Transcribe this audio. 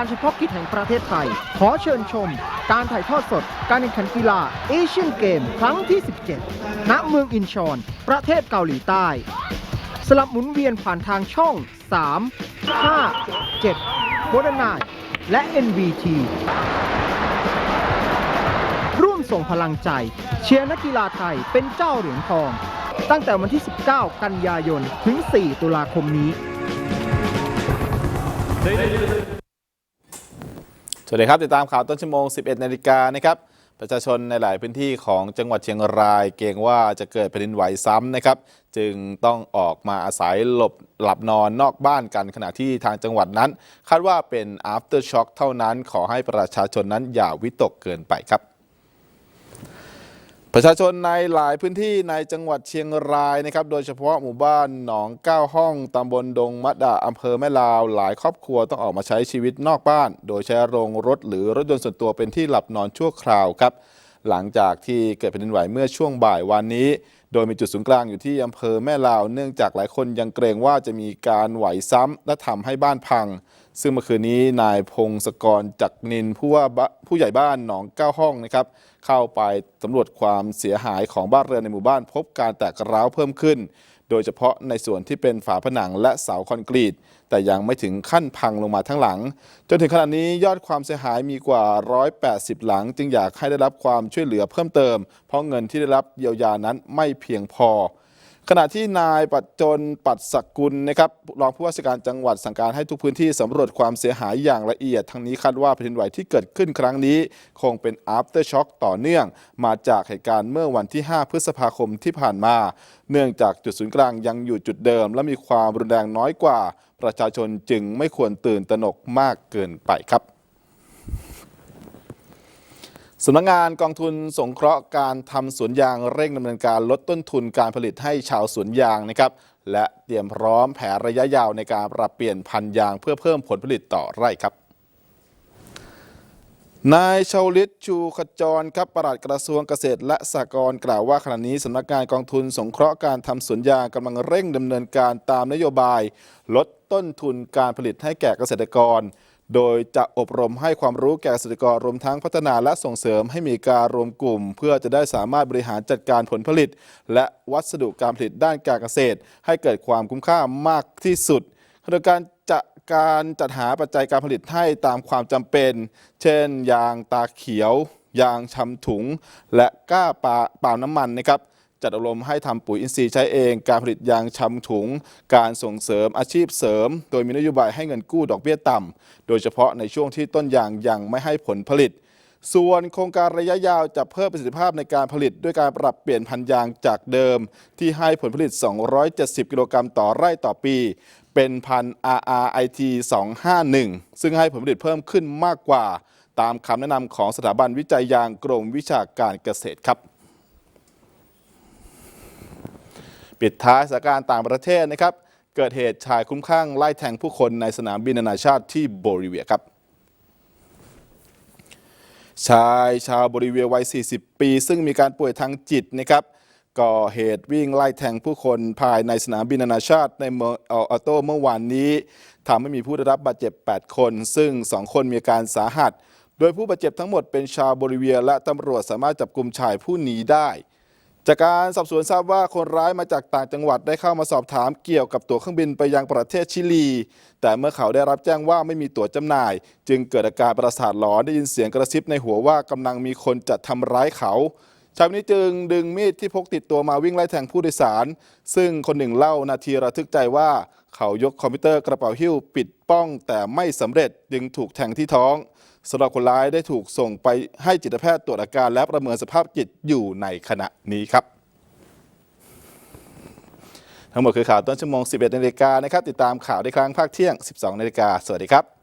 การเฉพาะกิจแห่งประเทศไทย ขอเชิญชม การถ่ายทอดสด การแข่งขันกีฬาเอเชียนเกม ครั้งที่ 17 ณ เมืองอินชอน ประเทศเกาหลีใต้ สลับหมุนเวียนผ่านทางช่อง 3 5 7โบดนายและ NBT ร่วมส่งพลังใจ เชียร์นักกีฬาไทยเป็นเจ้าเหรียญทอง ตั้งแต่วันที่ 19 กันยายน ถึง 4 ตุลาคมนี้ สวัสดีครับ ติดตามข่าวต้นชั่วโมง 11 นาฬิกานะครับ ประชาชนในหลายพื้นที่ของจังหวัดเชียงราย เกรงว่าจะเกิดแผ่นดินไหวซ้ำนะครับ จึงต้องออกมาอาศัยหลบหลับนอนนอกบ้านกันขณะที่ทางจังหวัดนั้น คาดว่าเป็น after shock เท่านั้นขอให้ประชาชนนั้นอย่าวิตกเกินไปครับ ประชาชนในหลายพื้นที่ในจังหวัดเชียงรายนะครับ โดยเฉพาะหมู่บ้านหนองเก้าห้องตำบลดงมะดาอำเภอแม่ลาว หลายครอบครัวต้องออกมาใช้ชีวิตนอกบ้าน โดยใช้โรงรถหรือรถยนต์ส่วนตัวเป็นที่หลับนอนชั่วคราวครับ หลังจากที่เกิดแผ่นดินไหวเมื่อช่วงบ่ายวันนี้ โดยมีจุดศูนย์กลางอยู่ที่อำเภอแม่ลาว เนื่องจากหลายคนยังเกรงว่าจะมีการไหวซ้ำและทำให้บ้านพัง ซึ่งเมื่อคืนนี้นายพงศกรจักนินผู้ว่าผู้ใหญ่บ้านหนองเก้าห้องนะครับ เข้าไปสำรวจความเสียหายของบ้านเรือนในหมู่บ้าน พบการแตกร้าวเพิ่มขึ้น โดยเฉพาะในส่วนที่เป็นฝาผนังและเสาคอนกรีต แต่ยังไม่ถึงขั้นพังลงมาทั้งหลัง จนถึงขณะนี้ยอดความเสียหายมีกว่า 180 หลัง จึงอยากให้ได้รับความช่วยเหลือเพิ่มเติม เพราะเงินที่ได้รับเยียวยานั้นไม่เพียงพอ ขณะที่นายปัจจนปัดสกุลนะครับรองผู้ว่าราชการจังหวัดสั่งการให้ทุกพื้นที่สำรวจความเสียหายอย่างละเอียด ทั้งนี้คาดว่าแผ่นดินไหวที่เกิดขึ้นครั้งนี้ คงเป็น after shock ต่อเนื่อง มาจากเหตุการณ์เมื่อวันที่ 5 พฤษภาคมที่ผ่านมา เนื่องจากจุดศูนย์กลางยังอยู่จุดเดิม และมีความรุนแรงน้อยกว่า ประชาชนจึงไม่ควรตื่นตระหนกมากเกินไปครับ สำนักงานกองทุนสงเคราะห์การทำสวนยางเร่งดำเนินการลดต้นทุนการผลิตให้ชาวสวนยางนะครับและเตรียมพร้อมแผนระยะยาวในการปรับเปลี่ยนพันยางเพื่อเพิ่มผลผลิตต่อไร่ครับนายชาวลิตชูขจรครับปลัดกระทรวงเกษตรและสหกรณ์กล่าวว่าขณะนี้สำนักงานกองทุนสงเคราะห์การทำสวนยางกำลังเร่งดำเนินการตามนโยบาย ลดต้นทุนการผลิตให้แก่เกษตรกร โดยจะอบรมให้ความรู้แก่เกษตรกรรวมทั้งพัฒนาและส่งเสริมให้มีการรวมกลุ่ม เพื่อจะได้สามารถบริหารจัดการผลผลิต และวัสดุการผลิตด้านการเกษตร ให้เกิดความคุ้มค่ามากที่สุดโดยการจะการจัดหาปัจจัยการผลิตให้ตามความจำเป็น เช่น ยางตาเขียว ยางชำถุง และก้าปลาปาล์มน้ำมันนะครับ จัดอบรมให้ทำปุ๋ยอินทรีย์ใช้เอง การผลิตยางชำถุง การส่งเสริมอาชีพเสริม โดยมีนโยบายให้เงินกู้ดอกเบี้ยต่ำโดยเฉพาะในช่วงที่ต้นยางยังไม่ให้ผลผลิต ส่วนโครงการระยะยาวจะเพิ่มประสิทธิภาพในการผลิตด้วยการปรับเปลี่ยนพันธุ์ยางจากเดิม ที่ให้ผลผลิต 270 กิโลกรัมต่อไร่ต่อปี เป็นพัน RRIT 251 ซึ่งให้ผลผลิตเพิ่มขึ้นมากกว่า ตามคำแนะนำของสถาบันวิจัยยางกรมวิชาการเกษตรครับ ปิดท้ายสถานการณ์ต่างประเทศนะครับ เกิดเหตุชายคุ้มคลั่งไล่แทงผู้คนในสนามบินนานาชาติที่โบลิเวียครับชายชาวโบลิเวียวัย 40 ปี ซึ่งมีการป่วยทางจิตนะครับก่อเหตุวิ่งไล่แทงผู้คนภายในสนามบินนานาชาติในเมืองออโตเมื่อวานนี้ทำให้มีผู้ได้รับบาดเจ็บ 8 คน ซึ่ง 2 คนมีอาการสาหัส โดยผู้บาดเจ็บทั้งหมดเป็นชาวโบลิเวีย และตำรวจสามารถจับกลุ่มชายผู้หนีได้ จากการสอบสวนทราบว่าคนร้ายมาจากต่างจังหวัดได้เข้ามาสอบถามเกี่ยวกับตั๋วเครื่องบินไปยังประเทศชิลี แต่เมื่อเขาได้รับแจ้งว่าไม่มีตั๋วจำหน่าย จึงเกิดอาการประสาทหลอนได้ยินเสียงกระซิบในหัวว่ากำลังมีคนจะทำร้ายเขาชายคนนี้จึงดึงมีดที่พกติดตัวมาวิ่งไล่แทงผู้โดยสาร ซึ่งคนหนึ่งเล่านาทีระทึกใจว่า เขายกคอมพิวเตอร์กระเป๋าหิ้วปิดป้องแต่ไม่สำเร็จจึงถูกแทงที่ท้อง สำหรับคนร้ายได้ถูกส่งไปให้จิตแพทย์ตรวจอาการและประเมินสภาพจิตอยู่ในขณะนี้ครับ ทั้งหมดคือข่าวต้นชั่วโมง 11นาฬิกานะครับ ติดตามข่าวได้ครั้งภาคเที่ยง 12นาฬิกาสวัสดีครับ